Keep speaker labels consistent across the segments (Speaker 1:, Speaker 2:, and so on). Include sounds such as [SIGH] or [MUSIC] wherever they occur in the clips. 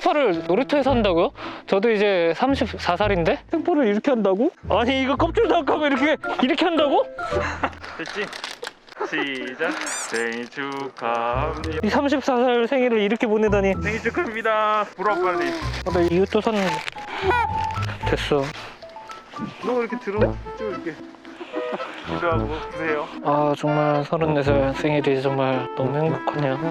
Speaker 1: 생파를 놀이터에서 한다고요? 저도 이제 34살인데? 생파를 이렇게 한다고? 아니 이거 껍질 닦으면 이렇게 이렇게 한다고?
Speaker 2: 됐지? 시작. 생일 축하합니다.
Speaker 1: 이 34살 생일을 이렇게 보내다니.
Speaker 2: 생일 축하합니다. 불어 빨리.
Speaker 1: 아, 나 이것도 샀는데 됐어.
Speaker 2: 너 이렇게 들어? 쭉 이렇게. 기도하고 보세요.
Speaker 1: 아 정말 34살 생일이 정말 너무 행복하네요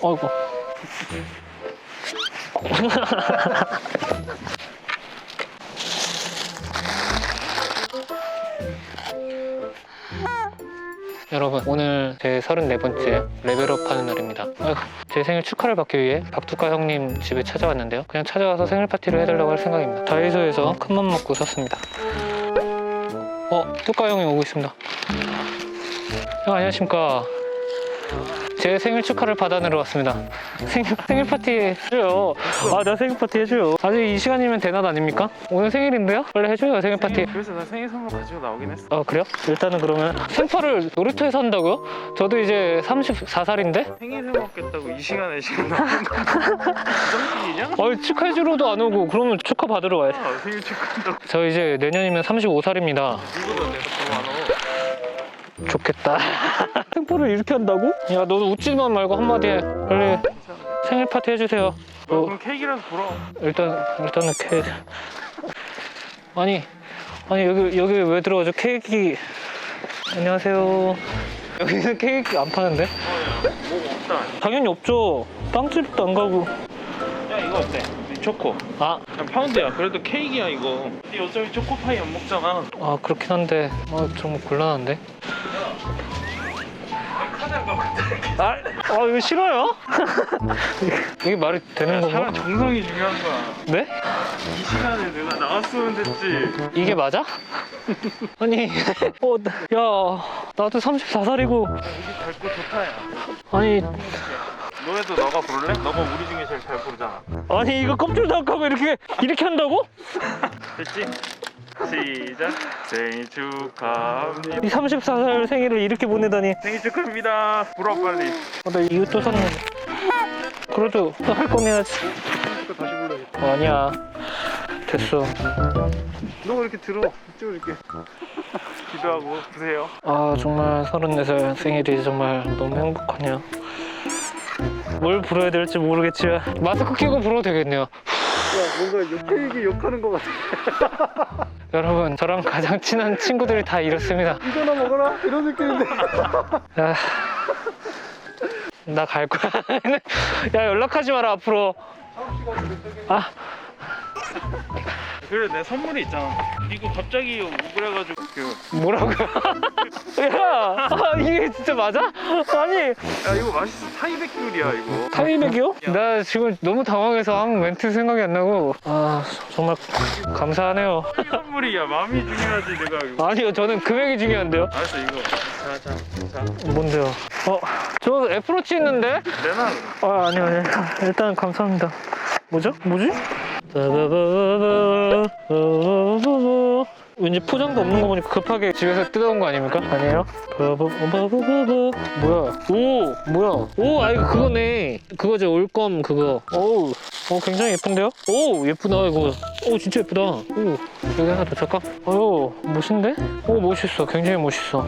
Speaker 1: 어이구. [LAUGHS] 여러분 오늘 제 34번째 레벨업 하는 날입니다. 아이고, 제 생일 축하를 받기 위해 박두가 형님 집에 찾아왔는데요. 그냥 찾아와서 생일 파티를 해달라고 할 생각입니다. 다이소에서 큰 맘 먹고 샀습니다 어 뚜까 형이 오고 있습니다 형 안녕하십니까 제 생일 축하를 받아내러 왔습니다 생일, 생일 파티 해줘요 아 나 생일 파티 해줘요 아직 이 시간이면 대낮 아닙니까? 오늘 생일인데요? 빨리 해줘요 생일 파티
Speaker 2: 그래서 나 생일 선물 가지고 나오긴 했어
Speaker 1: 아 그래요? 일단은 그러면 생파를 놀이터에서 한다고요? 저도 이제 34살인데?
Speaker 2: 생일 해먹겠다고 이 시간에 지금 나오는 거부 [LAUGHS] 정식이냐?
Speaker 1: 아 축하해주러도 안 오고. 그러면 축하 받으러 와야지
Speaker 2: 아, 생일 축하한다고.
Speaker 1: 저 이제 내년이면 35살입니다.
Speaker 2: 누구도 내가 더안 와.
Speaker 1: 좋겠다. [LAUGHS] 생파를 이렇게 한다고? 야 너도 웃지만 말고 한마디 해. 빨리 생일 파티 해주세요. 어,
Speaker 2: 그럼 케이크라도 불어
Speaker 1: 일단 일단은 케이크. 아니 아니 여기 여기 왜 들어가죠? 케이크. 안녕하세요. 여기는 케이크 안 파는데?
Speaker 2: 뭐 없다
Speaker 1: 당연히 없죠. 빵집도 안 가고.
Speaker 2: 야 이거 어때? 이 초코.
Speaker 1: 아,
Speaker 2: 한 파운드야. 그래도 케이크야 이거. 이 어차피 초코파이 안 먹잖아.
Speaker 1: 아 그렇긴 한데. 아 정말 곤란한데? 아, 아 이거 싫어요? [LAUGHS] 이게 말이 되는 건가?
Speaker 2: 사람 정성이 중요한 거야.
Speaker 1: 네?
Speaker 2: 이 시간에 내가 나왔으면 됐지.
Speaker 1: 이게 맞아? [LAUGHS] 아니. 어, 나- 야 나도 34살이고.
Speaker 2: 여기 밝고 좋다 야.
Speaker 1: 아니
Speaker 2: 노래도 너가 부를래? 너가 우리 중에 제일 잘 부르잖아.
Speaker 1: 아니 이거 껍질 닦으면 이렇게 이렇게 한다고?
Speaker 2: 됐지? 시작. 생일 축하합니다.
Speaker 1: 이 34살 생일을 이렇게 보내다니.
Speaker 2: 생일 축하합니다. 불어 빨리.
Speaker 1: 아, 나 이것도 샀는데 그래도 또 할 거면 해야지.
Speaker 2: 이거 다시 불러야겠다
Speaker 1: 어, 아니야. 됐어.
Speaker 2: 너 이렇게 들어. 쭉 이렇게. 기도하고 보세요.
Speaker 1: 아 정말 34살 생일이 정말 너무 행복하네요 뭘 불어야 될지 모르겠지만 마스크 끼고 불어도 되겠네요.
Speaker 2: 야 뭔가 욕케이크 욕하는 거 같아. [LAUGHS]
Speaker 1: 여러분 저랑 가장 친한 친구들이 다 이렇습니다.
Speaker 2: 이거나 먹어라? 이런 느낌인데. [LAUGHS]
Speaker 1: 아, 나갈 거야. [LAUGHS] 야 연락하지 마라 앞으로. 아
Speaker 2: 그래 내 선물이 있잖아 이거 갑자기 우울해가지고 그,
Speaker 1: 뭐라고요? [LAUGHS] 야 아, 이게 진짜 맞아? 아니
Speaker 2: 야 이거 맛있어 타이백귤이야 이거
Speaker 1: 타이백이요? 나 지금 너무 당황해서 아무 멘트 생각이 안 나고 아 정말 감사하네요
Speaker 2: 이 선물이야 마음이 중요하지 내가 이거
Speaker 1: 아니요 저는 금액이 중요한데요
Speaker 2: 알았어 이거 자자자
Speaker 1: 뭔데요? 어? 저 애플워치 있는데?
Speaker 2: 내놔
Speaker 1: 아 아니요 아니요 일단 감사합니다 뭐죠? 뭐지? 왠지 포장도 없는 거 보니까 급하게 집에서 뜯어온 거 아닙니까? 아니에요? 뭐야? 오 뭐야? 오 아 이거 그거네 그거죠 올검 그거 오우 어 굉장히 예쁜데요? 오 예쁘다 이거 오 진짜 예쁘다 오 여기 하나 더 잠깐 오 멋있는데? 오 멋있어 굉장히 멋있어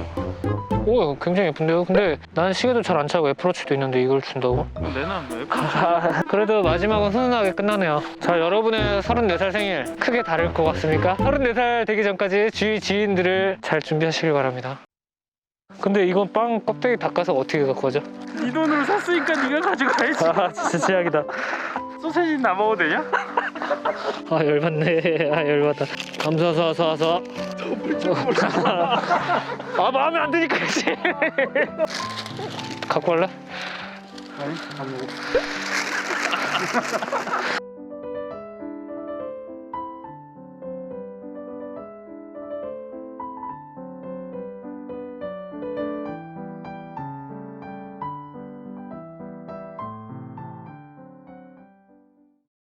Speaker 1: 오 굉장히 예쁜데요? 근데 나는 시계도 잘 안 차고 애플워치도 있는데 이걸 준다고?
Speaker 2: 내놔 왜
Speaker 1: 아, [LAUGHS] 그래도 마지막은 훈훈하게 끝나네요. 자, 여러분의 34살 생일 크게 다를 것 같습니까? 34살 되기 전까지 주위 지인들을 잘 준비하시길 바랍니다. 근데 이건 빵 껍데기 닦아서 어떻게 갖고 가죠?
Speaker 2: 네 돈으로 샀으니까 네가 가져가야지 [LAUGHS]
Speaker 1: 아, 진짜 최악이다.
Speaker 2: 소세지 나 먹어도 되냐? [LAUGHS]
Speaker 1: 아, 열받네. 아, 열받아. 감사사사사. [LAUGHS] 아, 마음에 안 드니까, 그치? 갖고 갈래?
Speaker 2: 아니 안 먹어 [LAUGHS]